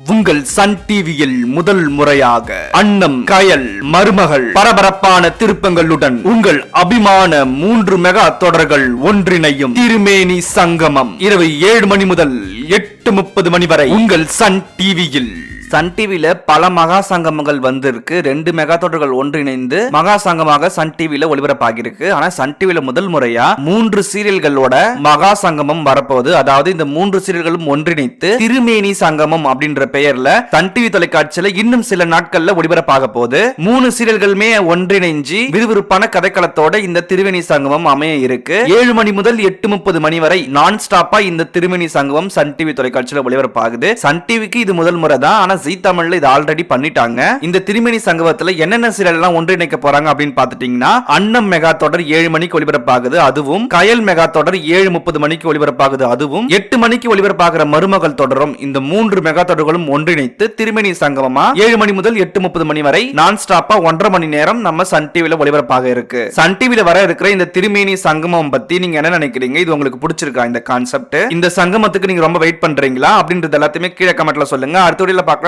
உங்கள் சன் டிவியில் முதல் முறையாக அன்னம் கயல் மருமகள் பரபரப்பான திருப்பங்களுடன் உங்கள் அபிமான மூன்று மெகா தொடர்கள் ஒன்றிணையும் திருமேனி சங்கமம் இரவு ஏழு மணி முதல் எட்டு முப்பது மணி வரை உங்கள் சன் டிவியில். சன் டிவியில பல மகா சங்கமங்கள் வந்திருக்கு. ரெண்டு மெகா தொடர்கள் ஒன்றிணைந்து மகா சங்கமாக சன் டிவியில ஒளிபரப்பாகிருக்கு ஆனா சன் டிவியில முதல் முறையா மூன்று சீரியல்களோட மகா சங்கமம் வரப்போகுது. அதாவது இந்த மூன்று சீரியல்களும் ஒன்றிணைத்து திருமேனி சங்கமம் அப்படின்ற பெயர்ல சன் டிவி தொலைக்காட்சியில இன்னும் சில நாட்கள்ல ஒளிபரப்பாக போகுது. மூணு சீரியல்களுமே ஒன்றிணைஞ்சு விறுவிறுப்பான கதைக்களத்தோட இந்த திருமேனி சங்கமம் அமைய இருக்கு. ஏழு மணி முதல் எட்டு முப்பது மணி வரை நான் ஸ்டாப்பா இந்த திருமேனி சங்கமம் சன் டிவி தொலைக்காட்சியில ஒளிபரப்பாகுது. சன் டிவிக்கு இது முதல் முறை தான். ஆனா ஜி தமிழ்ல இது ஆல்ரெடி பண்ணிட்டாங்க. இந்த திருமேனி சங்கமத்துல என்னென்ன சீரியல் எல்லாம் ஒன்றிணைக்க போறாங்க அப்படின்னு பாத்துட்டீங்கன்னா அன்னம் மெகா தொடர் ஏழு மணிக்கு ஒளிபரப்பாகுது அதுவும் கயல் மெகா தொடர் ஏழு முப்பது மணிக்கு ஒளிபரப்பாகுது அதுவும் எட்டு மணிக்கு ஒளிபரப்பாகிற மருமகள் தொடரும். இந்த மூன்று மெகா தொடர்களும் ஒன்றிணைத்து திருமேனி சங்கமமா ஏழு மணி முதல் எட்டு முப்பது மணி வரை நான் ஸ்டாப்பா ஒன்றரை மணி நேரம் நம்ம சன் டிவில ஒளிபரப்பாக இருக்கு. சன் டிவில வர இருக்கிற இந்த திருமேனி சங்கமம் பத்தி நீங்க என்ன நினைக்கிறீங்க? இது உங்களுக்கு பிடிச்சிருக்கா இந்த கான்செப்ட் இந்த சங்கமத்துக்கு நீங்க ரொம்ப வெயிட் பண்றீங்களா? அப்படின்றது எல்லாத்தையுமே கீழே கமெண்ட்ல சொல்லுங்க. அடுத்த வீடியோல பார்க்கலாம்.